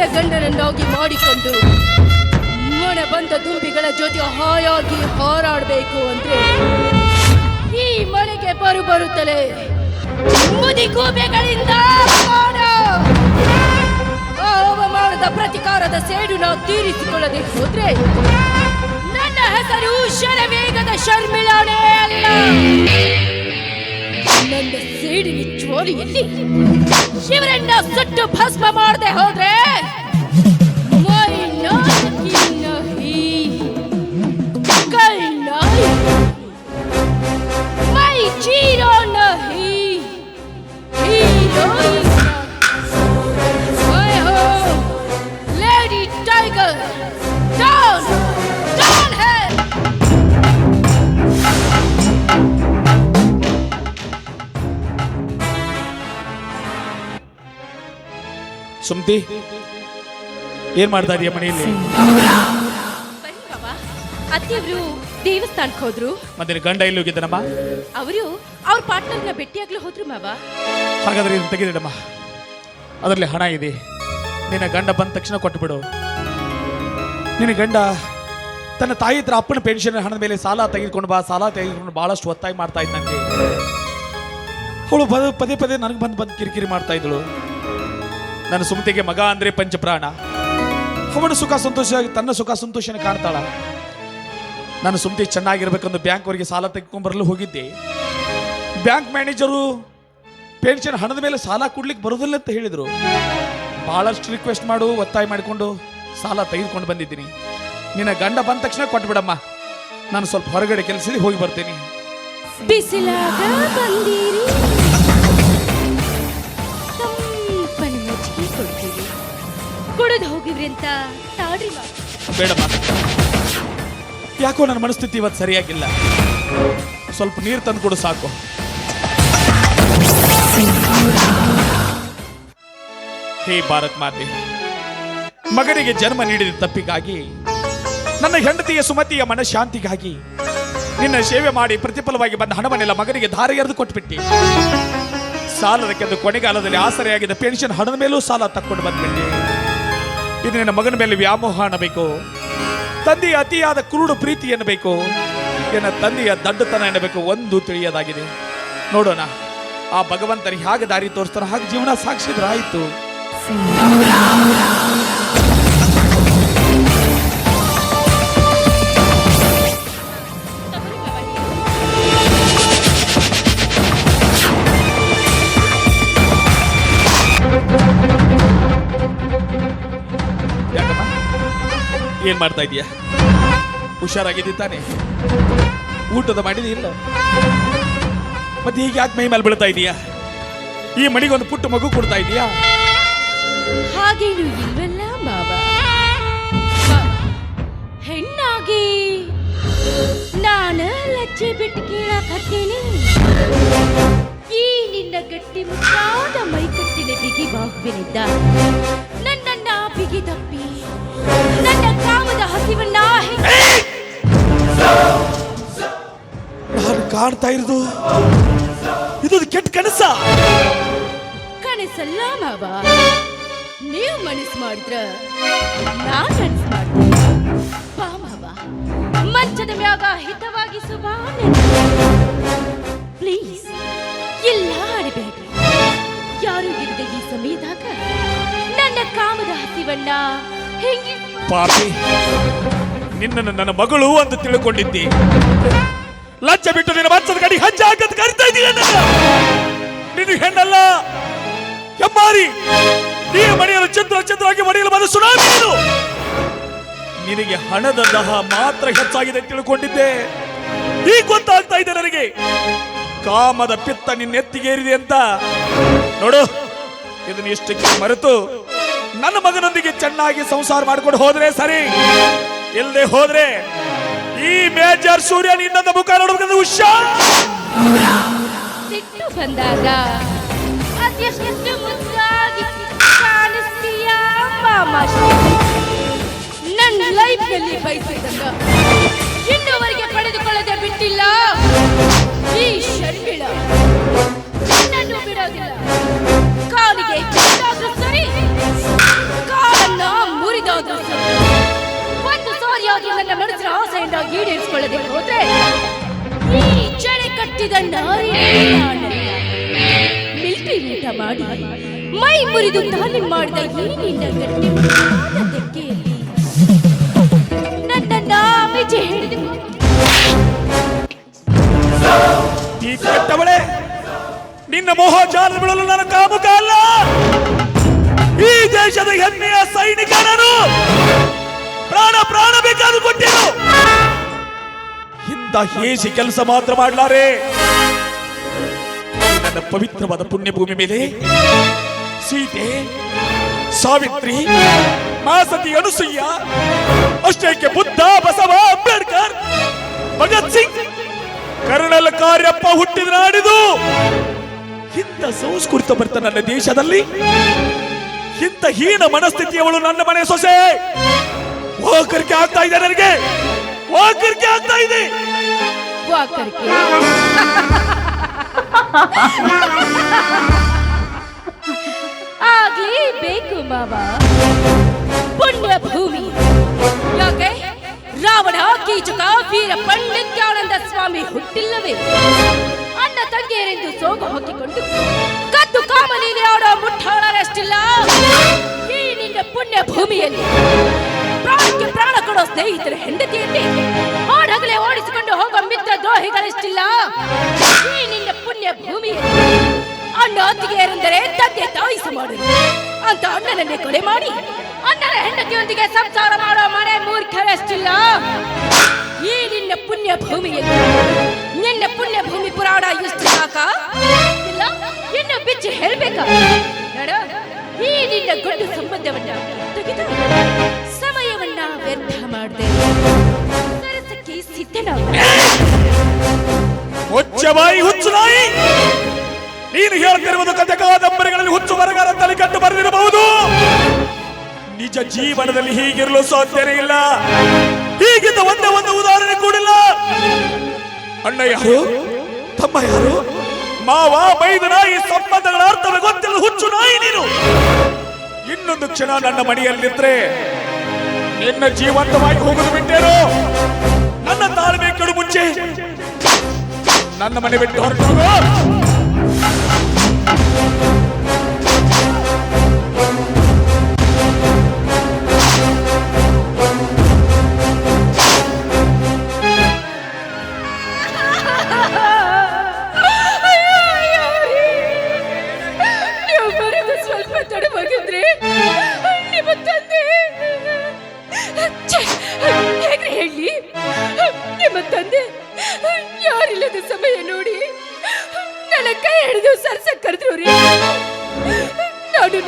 ನನ್ನ ಗಂಡನನ್ನಾಗಿ ಮಾಡಿಕೊಂಡು ಮನ ಬಂದ ದುಂಬಿಗಳ ಜೊತೆ ಹಾಯಾಗಿ ಹಾರಾಡಬೇಕು ಅಂದ್ರೆ ಈ ಮನೆಗೆ ಬರು ಬರುತ್ತಲೇ. ಮುದಿ ಗೂಬೆಗಳಿಂದ ಅವಮಾನದ ಪ್ರತಿಕಾರದ ಸೇಡು ನಾವು ತೀರಿಸಿಕೊಳ್ಳದೆ ಹೋದ್ರೆ ನನ್ನ ಹೆಸರು ಶರವೇಗದ ಶರ್ಮಿಳಾನೇ. ಸೇಡಿನ ಚೋರಿಯಲ್ಲಿ ಶಿವರನ್ನ ಸುಟ್ಟು ಭಸ್ಮ ಮಾಡದೆ ಹೋದ್ರೆ ಸುಮ್ತಿ. ಏನ್ ಮಾಡ್ತಾ ಇದೀಯ ಮನೆಯಲ್ಲಿ? ಬನ್ನಿ ಬಾಬಾ ಅತ್ತೆಯವರು ದೇವಸ್ಥಾನಕ್ಕೆ ಹೋದ್ರು. ಮತ್ತೆ ಗಂಡ ಎಲ್ಲಿ ಹೋಗಿದ್ದಾನಮ್ಮ? ಅವರು ಅವ್ರ ಪಾರ್ಟ್ನರ್ನ ಭೇಟಿಯಾಗ್ಲು ಹೋದ್ರು ಮಾವ. ಹಾಗಾದ್ರೆ ಇದನ್ನ ತೆಗೆದಿಡಮ್ಮ. ಅದರಲ್ಲಿ ಹಣ ಇದೆ. ನಿನ್ನ ಗಂಡ ಬಂದ ತಕ್ಷಣ ಕೊಟ್ಟುಬಿಡು ನಿನ್ನ ಗಂಡ ತನ್ನ ತಾಯಿ ಹತ್ರ ಅಪ್ಪನ ಪೆನ್ಷನ್ ಹಣದ ಮೇಲೆ ಸಾಲ ತೆಗೆದುಕೊಂಡು ಬಾ. ಸಾಲ ತೆಗೆದುಕೊಂಡು ಬಹಳಷ್ಟು ಒತ್ತಾಯ ಮಾಡ್ತಾ ಇದ್ದಂಗೆ. ಅವಳು ಪದೇ ಪದೇ ಪದೇ ನನಗೆ ಬಂದು ಬಂದು ಕಿರಿಕಿರಿ ಮಾಡ್ತಾ ಇದ್ದಳು. ನನ್ನ ಸುಮತಿಗೆ ಮಗ ಅಂದ್ರೆ ಪಂಚಪ್ರಾಣ. ಅವನು ಸುಖ ಸಂತೋಷ ತನ್ನ ಸುಖ ಸಂತೋಷನ ಕಾಣ್ತಾಳ. ನಾನು ಸುಮತಿ ಚೆನ್ನಾಗಿರ್ಬೇಕಂದು ಬ್ಯಾಂಕ್ ಅವರಿಗೆ ಸಾಲ ತೆಗೆದುಕೊಂಡ್ಬರಲು ಹೋಗಿದ್ದೆ. ಬ್ಯಾಂಕ್ ಮ್ಯಾನೇಜರು ಪೆನ್ಷನ್ ಹಣದ ಮೇಲೆ ಸಾಲ ಕೊಡ್ಲಿಕ್ಕೆ ಬರೋದಿಲ್ಲ ಅಂತ ಹೇಳಿದ್ರು. ಬಹಳಷ್ಟು ರಿಕ್ವೆಸ್ಟ್ ಮಾಡು, ಒತ್ತಾಯ ಮಾಡಿಕೊಂಡು ಸಾಲ ತೆಗೆದುಕೊಂಡು ಬಂದಿದ್ದೀನಿ. ನಿನ್ನ ಗಂಡ ಬಂದ ತಕ್ಷಣ ಕೊಟ್ಬಿಡಮ್ಮ. ನಾನು ಸ್ವಲ್ಪ ಹೊರಗಡೆ ಕೆಲಸದಲ್ಲಿ ಹೋಗಿ ಬರ್ತೀನಿ. ಬಿಸಿಲಾಗ ಬಂದಿರಿ. ಕುಡಿದು ಹೋಗಿವ್ರಿ ಅಂತ ತಾಡ್ರಿ ಮಾವ ಬೇಡಮ್ಮ. ಯಾಕೋ ನನ್ನ ಮನಸ್ಥಿತಿ ಇವತ್ತು ಸರಿಯಾಗಿಲ್ಲ. ಸ್ವಲ್ಪ ನೀರು ತಂದು ಕೊಡು ಸಾಕು. ಹೇ ಭಾರತ್ ಮಾತೆ ಮಗನಿಗೆ ಜನ್ಮ ನೀಡಿದ ತಪ್ಪಿಗಾಗಿ ನನ್ನ ಹೆಂಡತಿಯ ಸುಮತಿಯ ಮನಃಶಾಂತಿಗಾಗಿ ನಿನ್ನ ಸೇವೆ ಮಾಡಿ ಪ್ರತಿಫಲವಾಗಿ ಬಂದ ಹಣವನ್ನೆಲ್ಲ ಮಗನಿಗೆ ಧಾರೆ ಎರೆದು ಕೊಟ್ಬಿಟ್ಟಿ. ಸಾಲದಕ್ಕೆಂದು ಕೊನೆಗಾಲದಲ್ಲಿ ಆಸರೆಯಾಗಿದ್ದ ಪೆನ್ಷನ್ ಹಣದ ಮೇಲೂ ಸಾಲ ತಕ್ಕೊಂಡು ಬಂದ್ಬಿಟ್ಟೆ. ಇದು ನಿನ್ನ ಮಗನ ಮೇಲೆ ವ್ಯಾಮೋಹ ಅನ್ನಬೇಕು. ತಂದೆಯ ಅತಿಯಾದ ಕುರುಡು ಪ್ರೀತಿ ಎನ್ನಬೇಕು ಎನ್ನ ತಂದೆಯ ದಡ್ಡತನ ಎನ್ನಬೇಕು ಒಂದು ತಿಳಿಯದಾಗಿದೆ. ನೋಡೋಣ. ಆ ಭಗವಂತನಿಗೆ ಹಾಗೆ ದಾರಿ ತೋರಿಸ್ತಾರೆ ಹಾಗೆ ಜೀವನ ಸಾಕ್ಷಿದ್ರೆ ಏನ್ ಮಾಡ್ತಾ ಇದೀಯ ಹುಷಾರಾಗಿದ್ದಿ ತಾನೆ? ಊಟದ ಮಾಡಿದಿ ಇಲ್ಲ? ಮತ್ತೆ ಹೀಗೆ ಯಾಕೆ ಮೈ ಮೇಲೆ ಬೀಳ್ತಾ ಇದೀಯ ಈ ಮಣಿಗೆ ಒಂದು ಪುಟ್ಟ ಮಗು ಕೊಡ್ತಾ ಇದೀಯ ಹಾಗೇನು ಇಲ್ವಲ್ಲ ಬಾಬಾ. ಹೆಣ್ಣಾಗಿ ನಾನು ಲಜ್ಜೆ ಬಿಟ್ಟು ಕೇಳಾಕತ್ತೇನೆ. ಈ ನಿನ್ನ ಗಟ್ಟಿ ಮುಟ್ಟಾದ ಮೈಕಟ್ಟಿನ ಬಿಗಿ ಬಾಹುವಿನಿಂದ ಕಾಣ್ತಾ ಇರೋದು? ಇದೊಂದು ಕೆಟ್ಟ ಕನಸ? ಕನಸಲ್ಲ ಮಾವ. ನೀವು ಮನಸ್ಸು ಮಾಡಿದ್ರ ನಾನ್ ಮನಸ್ಸು ಮಾಡ್ತೀನಿ. ಬಾ ಮಾವ. ಮಂಚದ ಮ್ಯಾಗ ಹಿತವಾಗಿ ಸುಬಾ ಪ್ಲೀಸ್ ಎಲ್ಲ ಆಡಬೇಡ್ರಿ ಯಾರು ಇಲ್ಲದೆ ಈ ಸಮಯದಾಗ? ನನ್ನ ಕಾಮದ ಹಸಿವನ್ನ ಹೆಂಗಿ? ಪಾಪಿ ನಿನ್ನನ್ನು ನನ್ನ ಮಗಳು ಅಂತ ತಿಳ್ಕೊಂಡಿದ್ದಿ. ಲಜ್ಜ ಬಿಟ್ಟು ನಿನ್ನ ಮನಸ್ಸದ ಗಡಿ ಹಜ್ಜ ಹಾಕದ್ ಕರಿತಾ ಇದೀಯ ನಿನ್ನ ಹೆಣ್ಣಲ್ಲ, ಹೆಮ್ಮಾರಿ ನೀನು ಮನೆಯಲ್ಲಿ ಚಂದ್ರ ಚಂದ್ರವಾಗಿ ಮನೆಯಲ್ಲಿ ಸುನಾಮಿ ನೀನು. ನಿನಗೆ ಹಣದ ದಹ ಮಾತ್ರ ಹೆಚ್ಚಾಗಿದೆ ತಿಳ್ಕೊಂಡಿದ್ದೆ. ಈ ಗೊತ್ತಾಗ್ತಾ ಇದೆ ನನಗೆ. ಕಾಮದ ಪಿತ್ತ ನಿನ್ನೆತ್ತಿಗೇರಿದೆ ಅಂತ. ನೋಡು, ಇದನ್ನ ಇಷ್ಟಕ್ಕೆ ಮರೆತು ನನ್ನ ಮಗನೊಂದಿಗೆ ಚೆನ್ನಾಗಿ ಸಂಸಾರ ಮಾಡ್ಕೊಂಡು ಹೋದ್ರೆ ಸರಿ. ಇಲ್ಲದೆ ಹೋದ್ರೆ ಈ ಮೇಜರ್ ಸೂರ್ಯ ನಿನ್ನ ಮುಖ ನೋಡ್ಬೇಕಂದ್ರೆ ಹುಷಾರ್ ಸಿಟ್ಟು ಬಂದಾಗ ಅದೆಷ್ಟು ಮುದ್ದಾಗಿ ಕಾಣಿಸ್ತೀಯ ಮಾಮ ನನ್ನ ಲೈಫಲ್ಲಿ ಬಯಸಿದಂಗ ಇನ್ನುವರೆಗೆ ಪಡೆದುಕೊಳ್ಳದೆ ಬಿಟ್ಟಿಲ್ಲ. ಈ ಶರ್ಮಿಳ ನಿನ್ನನ್ನು ಬಿಡೋದಿಲ್ಲ. ಕಾಲಿಗೆ ಸರಿ, ಕಾಲನ್ನ ಮುರಿದಾದ್ರೂ ಸರಿ. ನನ್ನ ಮನಸ್ಸಿನ ಆಸೆಯನ್ನ ಈಡೇರಿಸಿಕೊಳ್ಳದೆ ಹೋದ್ರೆ ಈ ಚಳಿ ಕಟ್ಟಿದ ನಾರಿ ಮಿಲ್ಟ್ರಿ ಊಟ ಮಾಡಿ, ಮೈ ಮುರಿದು ತಾಲೀಮ್ ಮಾಡಿದ ಮುಟ್ಟಾದ ತೆಕ್ಕೆಯಲ್ಲಿ ನನ್ನನ್ನ ವಿಜಯ ಹಿಡಿದು ಈ ಕೆಟ್ಟವಳೆ, ನಿನ್ನ ಮೋಹಜಾಲ ಬಿಡಲು ನನ್ನ ಕಾಮುಕ ಅಲ್ಲ. ಈ ದೇಶದ ಹೆಮ್ಮೆಯ ಸೈನಿಕರನು ಪ್ರಾಣ ಪ್ರಾಣ ಬೇಕಾದ್ರೂ ಕೊಟ್ಟಿರು ಇಂಥ ಹೇಸಿ ಕೆಲಸ ಮಾತ್ರ ಮಾಡ್ಲಾರೆ. ನನ್ನ ಪವಿತ್ರವಾದ ಪುಣ್ಯಭೂಮಿ ಮೇಲೆ ಸೀತೆ, ಸಾವಿತ್ರಿ, ಮಾಸತಿ ಅನುಸೂಯ, ಅಷ್ಟೇಕೆ ಬುದ್ಧ, ಬಸವ, ಅಂಬೇಡ್ಕರ್, ಭಗತ್ ಸಿಂಗ್ ಕರ್ನಲ್ ಕಾರ್ಯಪ್ಪ ಹುಟ್ಟಿದ ನಾಡಿದು. ಇಂಥ ಸಂಸ್ಕೃತ ಬರ್ತ ನನ್ನ ದೇಶದಲ್ಲಿ, ಇಂಥ ಹೀನ ಮನಸ್ಥಿತಿಯವಳು ನನ್ನ ಮನೆ ಸೊಸೆ. ಹೋಗರಿಕೆ ಆಗ್ತಾ ಇದೆ ನನಗೆ. ಹೋಗರಿಕೆ ಆಗ್ತಾ ಇದೆ. ವಾಕರ್ಕೆ ಆಗ್ಲೇ ಬೇಕು ಬಾಬಾ ಪುಣ್ಯ ಭೂಮಿ. ಯಾಕೆ? ರಾವಣ, ಕೀಚುಕ, ವೀರ, ಪಂಡಿತ್ಯಾನಂದ ಸ್ವಾಮಿ ಹುಟ್ಟಿಲ್ಲವೇ? ಅಣ್ಣ ತಂಗಿಯರೆಂದು ಸೋಗು ಹಾಕಿಕೊಂಡು ಕದ್ದು ಕಾಮಲೀಲಿ ಆಡೋ ಮುಟ್ಟಾಳರಷ್ಟಿಲ್ಲ ಈ ನಿನ್ನ ಪುಣ್ಯ ಭೂಮಿಯಲ್ಲಿ ಕೊಡೋ ಸ್ನೇಹಿತರ ಹೆಂಡತಿಯಲ್ಲಿ ಹಾಡಗಲೇ ಓಡಿಸಿಕೊಂಡು ಹೋಗೋ ಮಿತ್ರ ದ್ರೋಹಿಗಳಿಷ್ಟಿಲ್ಲ? ಈ ನಿನ್ನ ಪುಣ್ಯ ಭೂಮಿಯಲ್ಲಿ ಅಣ್ಣ ಅತ್ತಿಗೆಯರೆಂದರೆ ತಂದೆ ತಾಯಿಸು ಮಾಡುದು ಅಂತ ಅಣ್ಣನನ್ನೇ ಕೊಲೆ ಮಾಡಿ ಅಣ್ಣನ ಹೆಂಡತಿಯೊಂದಿಗೆ ಸಂಸಾರ ಮಾಡೋ ಮನೆ ಮೂರ್ಖರಷ್ಟಿಲ್ಲ? ಈ ನಿನ್ನ ಪುಣ್ಯ ಭೂಮಿಯಲ್ಲಿ ನಿನ್ನ ಪುಣ್ಯ ಭೂಮಿ ಪುರಾಣ ಇಷ್ಟು ಸಾಕ? ಇಲ್ಲ, ಇನ್ನು ಬಿಚ್ಚಿ ಹೇಳ್ಬೇಕಾ? ನೋಡು, ಈ ನಿನ್ನ ಗಂಡು ಸಂಬಂಧವನ್ನ ತೆಗೆದು ವ್ಯರ್ಥ ಮಾಡಿದೆ. ಹುಚ್ಚು ನಾಯಿ! ನೀನು ಹೇಳ್ತಿರುವುದು ಕಥೆ ಕಾದಂಬರಿಗಳಲ್ಲಿ ಹುಚ್ಚು ಬರಗಾರ ತಲೆ ಬರೆದಿರಬಹುದು. ನಿಜ ಜೀವನದಲ್ಲಿ ಹೀಗಿರಲು ಸಾಧ್ಯನೇ ಇಲ್ಲ. ಹೀಗಿದ್ದ ಒಂದೇ ಒಂದು ಉದಾಹರಣೆ ಕೂಡಿಲ್ಲ. ಅಣ್ಣ ಯಾರು? ತಮ್ಮ ಯಾರು? ಮಾವ ಬೈದನ ಈ ಸಂಬಂಧಗಳ ಅರ್ಥವೇ ಗೊತ್ತಿಲ್ಲ. ಹುಚ್ಚು ನಾಯಿ ನೀನು. ಇನ್ನೊಂದು ಕ್ಷಣ ನನ್ನ ಮನೆಯಲ್ಲಿದ್ರೆ ನಿನ್ನ ಜೀವಂತವಾಗಿ ಹೋಗುದು ಬಿಟ್ಟೇನು ನನ್ನ ತಾಳ್ಮೆ ಕೆಡು ಮುಂಚೆ ನನ್ನ ಮನೆ ಬಿಟ್ಟು ಹೊರಟೋಗು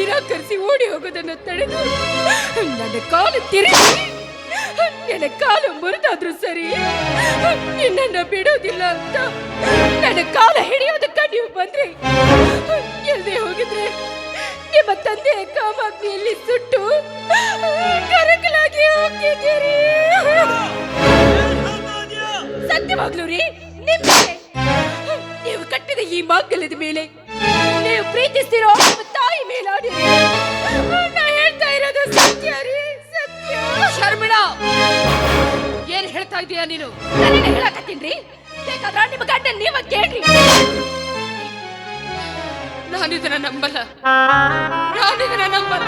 ನಿರಾಕರಿಸಿ ಓಡಿ ಹೋಗೋದನ್ನು ತಡೆದು ನನ್ನ ಕಾಲು ತಿರುಗಿ. ನನ್ನ ಕಾಲು ಮುರಿದಾದ್ರೂ ಸರಿ, ನಿನ್ನನ್ನ ಬಿಡೋದಿಲ್ಲ ಅಂತ. ನನ್ನ ಕಾಲ ಹಿಡಿಯೋದಕ್ಕ ನೀವು ಬಂದ್ರೆ. ಎಲ್ಲದೆ ಹೋಗಿದ್ರೆ ನಿಮ್ಮ ತಂದೆ ಕಾಮಾಗ್ನಿಯಲ್ಲಿ ಸುಟ್ಟು ಕರಕಲಾಗಿ ಹೋಗಿದ್ದೀರಿ. ಸತ್ಯವಾಗ್ಲು ರೀ ನಿಮ್ಗೆ ನೀವು ಕಟ್ಟಿದ ಈ ಮಾಗಲದ ಮೇಲೆ ನೀವು ಪ್ರೀತಿಸ್ತಿರೋ ನಾ ಹೇಳ್ತಾ ಇರೋದು ಸತ್ಯ ರೀ ಸತ್ಯ. ಶರ್ಮಿಳಾ ಏನ್ ಹೇಳ್ತಾ ಇದೀಯ ನೀನು? ನಾನೇನು ಹೇಳಕತ್ತೀನ್ರಿ ಬೇಕಾದ್ರ ನಿಮ್ಮ ಗಂಡನ್ ನೀವ ಕೇಳ್ರಿ. ನಂಬಲ ನಂಬಲ್ಲ. ನಾನಿದನ್ನ ನಂಬಲ್ಲ.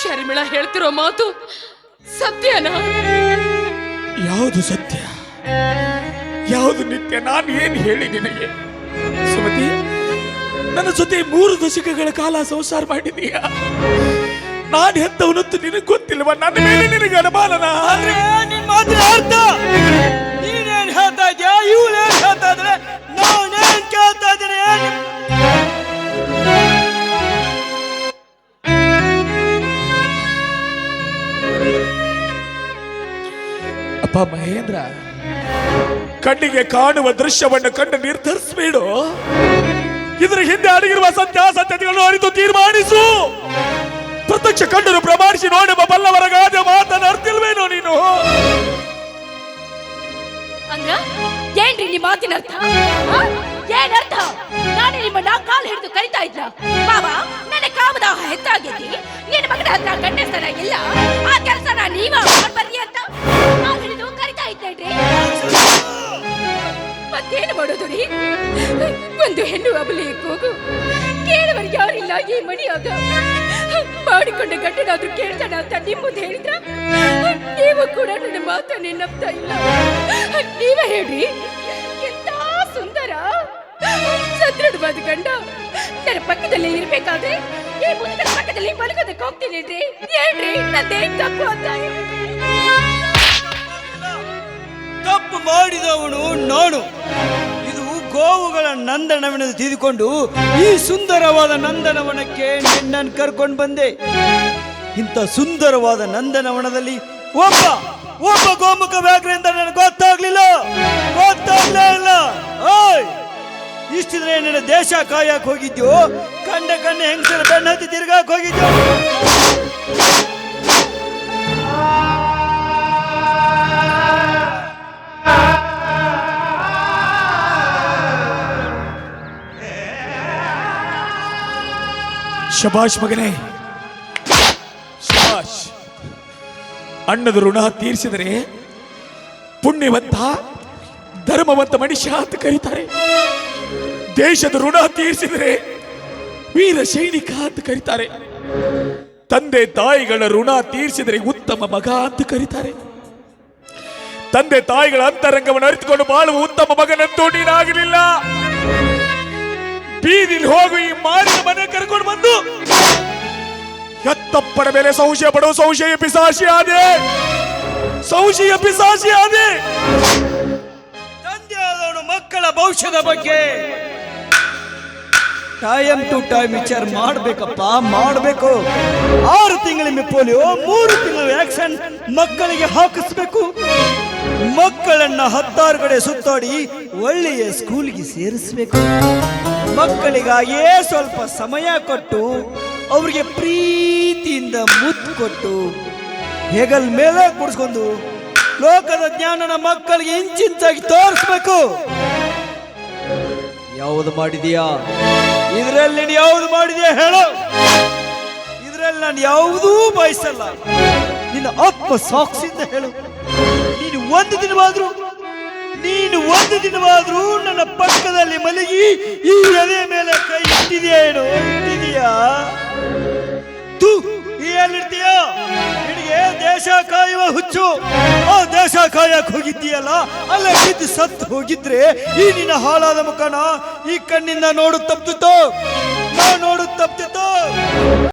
ಶರ್ಮಿಳಾ ಹೇಳ್ತಿರೋ ಮಾತು ಸತ್ಯನಾ? ಯಾವುದು ಸತ್ಯ? ಯಾವುದು ನಿತ್ಯ? ನಾನು ಏನು ಹೇಳಿ ನಿನಗೆ? ಸುಮತಿ ನನ್ನ ಜೊತೆ ಮೂರು ದಶಕಗಳ ಕಾಲ ಸಂಸಾರ ಮಾಡಿದೀಯ? ನಾನು ಹೆತ್ತವನಂತೂ ನಿನಗೆ ಗೊತ್ತಿಲ್ವ? ನನ್ನ ಮೇಲೆ ನಿನಗೆ ಅನುಮಾನನ? ನಿನ್ ಮಾತಿನ ಅರ್ಥ? ನೀನೇನ್ ಹೇಳ್ತಾ ಇದ್ಯಾ? ಇವ್ಳೇನ್ ಹೇಳ್ತಾ ಇದ್ರೆ? ನಾನೇನ್ ಕೇಳ್ತಾ ಇದ್ದೀನಿ? ಅಪ್ಪ ಮಹೇಂದ್ರ ಕಣ್ಣಿಗೆ ಕಾಣುವ ದೃಶ್ಯವನ್ನು ಕಂಡು ನಿರ್ಧರಿಸಬೇಡು? ಇದರ ಹಿಂದೆ ಅಡಗಿರುವ ಸತ್ಯ ಸತ್ಯತೆಗಳನ್ನು ಅರಿತು ತೀರ್ಮಾನಿಸು. ಪ್ರತ್ಯಕ್ಷ ಕಂಡರು ಪ್ರಮಾಣಿಸಿ ನೋಡೆಂಬ ಬಲ್ಲವರ ಗಾದೆ ಮಾತನ್ನು ಅರ್ಥಿಲ್ವೇನೋ ನೀನು? ಅಂದ್ರ, ಏನ್ರಿ ನಿಮ್ಮ ಮಾತಿನ ಅರ್ಥ? ಏನ್ ಅರ್ಥ? ನಾನು ನಿಮ್ಮನ್ನ ಕಾಲ್ ಹಿಡಿದು ಕರಿತಾ ಇದ್ನ. ಬಾಬಾ, ನನ್ನ ಕಾಮದಾಹ ಹೆಚ್ಚಾಗೈತಿ. ನಿನ್ನ ಮಗನ ಹತ್ರ ಗಂಡಸ್ತನ ಇಲ್ಲ ಆ ಕೆಲಸನ ನೀವ ಮಾಡ್ಬರ್ರಿ ಅಂತ ಕಾಲ್ ಹಿಡಿದು ಕರಿತಾ ಇದ್ದೇನ್ರಿ ಮತ್ತೇನು ಮಾಡೋದು ರೀ? ಒಂದು ಹೆಣ್ಣು ಅಬಲಿ ಕೂಗು. ಕೇಳವರು ಯಾರಿಲ್ಲ ಈ ಮನೆಯಾಗ ಮಾಡಿಕೊಂಡ ಗಂಡನಾದ್ರೂ ಕೇಳ್ತಾನ ಅಂತ ನಿಮ್ಮ ಮುಂದೆ ಹೇಳಿದ್ರ? ನೀವು ಕೂಡ ನನ್ನ ಮಾತನ್ನೇ ನಂಬ್ತಾ ಇಲ್ಲ. ನೀವೇ ಹೇಳ್ರಿ ಎಂತ ಸುಂದರ, ಸದೃಢವಾದ ಗಂಡ. ನನ್ನ ಪಕ್ಕದಲ್ಲಿ ಇರ್ಬೇಕಾದ್ರೆ ಈ ಮುಂದಿನ ಪಕ್ಕದಲ್ಲಿ ಮಲಗೋದಕ್ಕೆ ಹೋಗ್ತೀನಿ ಹೇಳ್ರಿ, ನಂದೇನ್ ತಪ್ಪು ಅಂತ ತಪ್ಪು ಮಾಡಿದವನು ನಾನು ಇದು ಗೋವುಗಳ ನಂದನವನ್ನು ತಿಳಿದುಕೊಂಡು ಈ ಸುಂದರವಾದ ನಂದನವನಕ್ಕೆ ನಿನ್ನನ್ನು ಕರ್ಕೊಂಡು ಬಂದೆ. ಇಂಥ ಸುಂದರವಾದ ನಂದನವನದಲ್ಲಿ ಒಬ್ಬ ಒಬ್ಬ ಗೋಮುಖ ವ್ಯಾಘ್ರ ಅಂತ ನನಗೆ ಗೊತ್ತಾಗ್ಲಿಲ್ಲ. ಗೊತ್ತಾಗ್ಲೇ ಇಲ್ಲ. ಇಷ್ಟಿದ್ರೆ ನನ್ನ ದೇಶ ಕಾಯಕ್ ಹೋಗಿದ್ಯೋ? ಕಂಡ ಕಣ್ಣ ಹೆಂಗಸರ ಬೆನ್ನ ಹತ್ತಿ ತಿರ್ಗಾಕ್ ಹೋಗಿದ್ಯೋ? ಶಬಾಷ್ ಮಗನೇ. ಶಬಾಷ್, ಅಣ್ಣದ ಋಣ ತೀರಿಸಿದರೆ ಪುಣ್ಯವಂತ, ಧರ್ಮವಂತ ಮನುಷ್ಯ ಅಂತ ಕರೀತಾರೆ. ದೇಶದ ಋಣ ತೀರಿಸಿದರೆ ವೀರ ಸೈನಿಕ ಅಂತ ಕರೀತಾರೆ. ತಂದೆ ತಾಯಿಗಳ ಋಣ ತೀರಿಸಿದರೆ ಉತ್ತಮ ಮಗ ಅಂತ ಕರೀತಾರೆ. ತಂದೆ ತಾಯಿಗಳ ಅಂತರಂಗವನ್ನು ಅರಿತುಕೊಂಡು ಬಾಳುವ ಉತ್ತಮ ಮಗನಂತೂ ನೀನಾಗಲಿಲ್ಲ ಬೀದಿಲಿ ಹೋಗು ಈ ಮಾರಿನ ಮನೆ ಕರ್ಕೊಂಡು ಬಂದು ಎತ್ತಪ್ಪಡ ಮೇಲೆ ಸಂಶಯ ಪಡೋ, ಸಂಶಯ ಪಿಸಾಶಿ ಆದೆ. ಸಂಶಯ ಪಿಸಾಶಿ ಆದೆ. ತಂದೆ ಆದವನು ಮಕ್ಕಳ ಭವಿಷ್ಯದ ಬಗ್ಗೆ ಟೈಮ್ ಟು ಟೈಮ್ ವಿಚಾರ ಮಾಡ್ಬೇಕಪ್ಪ, ಮಾಡಬೇಕು. ಆರು ತಿಂಗಳಿಗೆ ಪೋಲಿಯೋ, ಮೂರು ತಿಂಗಳು ವ್ಯಾಕ್ಸಿನ್ ಮಕ್ಕಳಿಗೆ ಹಾಕಿಸ್ಬೇಕು. ಮಕ್ಕಳನ್ನ ಹತ್ತಾರು ಕಡೆ ಸುತ್ತಾಡಿ ಒಳ್ಳೆಯ ಸ್ಕೂಲ್ಗೆ ಸೇರಿಸ್ಬೇಕು. ಮಕ್ಕಳಿಗಾಗಿಯೇ ಸ್ವಲ್ಪ ಸಮಯ ಕೊಟ್ಟು ಅವರಿಗೆ ಪ್ರೀತಿಯಿಂದ ಮುತ್ತು ಕೊಟ್ಟು ಹೆಗಲ್ ಮೇಲೆ ಕುಡಿಸ್ಕೊಂಡು ಲೋಕದ ಜ್ಞಾನನ ಮಕ್ಕಳಿಗೆ ಇಂಚಿಂಚಾಗಿ ತೋರಿಸ್ಬೇಕು. ಯಾವುದು ಮಾಡಿದೀಯಾ? ಇದರಲ್ಲಿ ನೀನು ಯಾವುದು ಮಾಡಿದೀಯ ಹೇಳು. ಇದರಲ್ಲಿ ನಾನು ಯಾವುದೂ ಬಯಸಲ್ಲ. ನಿನ್ನ ಆತ್ಮ ಸಾಕ್ಷಿಯಿಂದ ಹೇಳು. ನೀನು ಒಂದು ದಿನವಾದ್ರೂ, ನೀನು ಒಂದು ದಿನವಾದ್ರೂ ನನ್ನ ಪಕ್ಕದಲ್ಲಿ ಮಲಗಿ ಈ ಎದೆ ಮೇಲೆ ಕೈ ಇಟ್ಟಿದೆಯಾ ಏನು? ಇಟ್ಟಿದೆಯಾ? ತೂ ಎಲ್ಲಿರ್ತೀಯ? ನಿನಗೆ ದೇಶ ಕಾಯುವ ಹುಚ್ಚು. ಆ ದೇಶ ಕಾಯಕ್ ಹೋಗಿದ್ದೀಯಲ್ಲ? ಅಲ್ಲೇ ಬಿದ್ದು ಸತ್ತು ಹೋಗಿದ್ರೆ ಈ ನಿನ್ನ ಹಾಳಾದ ಮುಖನ ಈ ಕಣ್ಣಿಂದ ನೋಡು ತಪ್ಪಿತೋ ನಾ ನೋಡು ತಪ್ಪಿತು